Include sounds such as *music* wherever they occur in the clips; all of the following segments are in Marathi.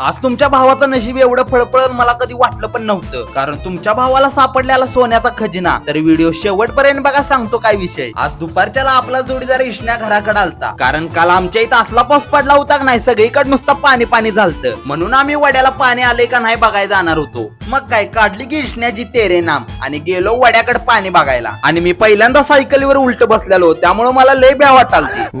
आज तुमच्या भावाचं नशीब एवढं फळफळत मला कधी वाटलं पण नव्हतं. कारण तुमच्या भावाला सापडलेला सोन्याचा खजिना. तर व्हिडिओ शेवटपर्यंत बघा सांगतो काय विषय. आज दुपारच्याला आपला जोडीदार इष्ण्या घराकडे आलता. कारण काल आमच्या इथं असला पाऊस पडला होता का नाही सगळीकडे नुसतं पाणी पाणी झालतं. म्हणून आम्ही वड्याला पाणी आले का नाही बघायला जाणार होतो. मग काय काढली की इष्ण्याची तेरे नाम. आणि गेलो वड्याकडे पाणी बघायला. आणि मी पहिल्यांदा सायकलीवर उलट बसलेलो. त्यामुळे मला लय भ्या *laughs* वाटालती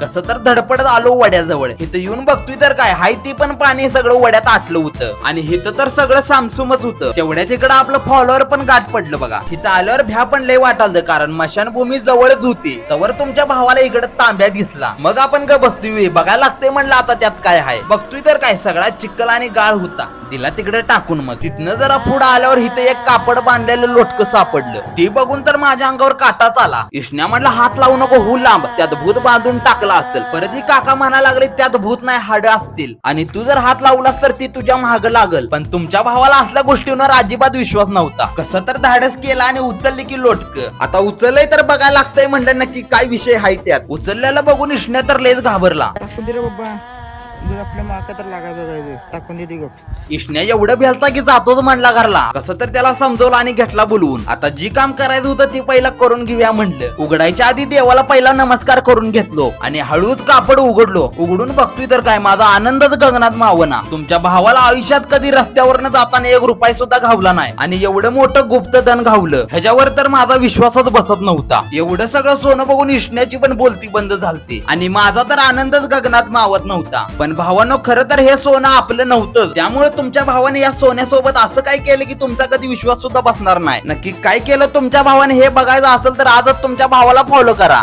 कसं तर धडपडत आलो वड्याजवळ. इथं येऊन बघतोय तर काय हाय ती पण पाणी सगळं वड्यात आटलं होतं. आणि इथं तर सगळं सामसुमच होतं. तेवढ्या तिकडं आपलं फॉलोअर पण गाठ पडलं बघा. इथं आल्यावर भ्या पण लय वाटाल कारण मशानभूमी जवळच होती. तवर तुमच्या भावाला इकडे तांब्या दिसला. मग आपण का बसतोय बघायला लागतंय म्हणलं आता त्यात काय आहे. बघतोय तर काय सगळा चिखल आणि गाळ होता. तिला तिकडे टाकून मग. तिथनं जरा पुढे आल्यावर इथे एक कापड बांधलेलं लोटक सापडलं. ती बघून तर माझ्या अंगावर काटाच आला इष्ण्या म्हटलं हात लावू नको हु लांब. त्यात भूत बांधून टाक टाकला असेल. परत ही काका म्हणा लागले त्यात भूत नाही हाड असतील. आणि तू जर हात लावलास तर ती तुझ्या महाग लागल. पण तुमच्या भावाला असल्या गोष्टींवर अजिबात विश्वास नव्हता. कसं तर धाडस केला आणि उचलली की लोटक. आता उचललंय तर बघायला लागतंय म्हणलं नक्की काय विषय आहे त्यात. उचलल्याला बघून इष्ण्या तर लेच घाबरला. बाबा. दूध आपल्या माका तर लागाय बघायचं टाकून दे गप. इष्ण्या एवढं भेलता की जातोच म्हणला घरला. कसं तर त्याला समजवलं आणि घेतला बोलवून. आता जी काम करायचं होतं ते पहिला करून घेऊया म्हणलं. उघडायच्या आधी देवाला पहिला नमस्कार करून घेतलो. आणि हळूच कापड उघडलो. उघडून बघतोय तर काय माझा आनंदच गगनात मावना. तुमच्या भावाला आयुष्यात कधी रस्त्यावरनं जाताना एक रुपये सुद्धा घावला नाही. आणि एवढं मोठं गुप्त धन घावलं. ह्याच्यावर तर माझा विश्वासच बसत नव्हता. एवढं सगळं सोनं बघून इष्ण्याची पण बोलती बंद झालती. आणि माझा तर आनंदच गगनात मावत नव्हता. पण पण खर खरं तर हे सोनं आपलं नव्हतं. त्यामुळे तुमच्या भावाने या सोन्यासोबत असं काय केलं की तुमचा कधी विश्वास सुद्धा बसणार नाही? नक्की काय केलं तुमच्या भावाने हे बघायचं असेल तर आजच तुमच्या भावाला फॉलो करा.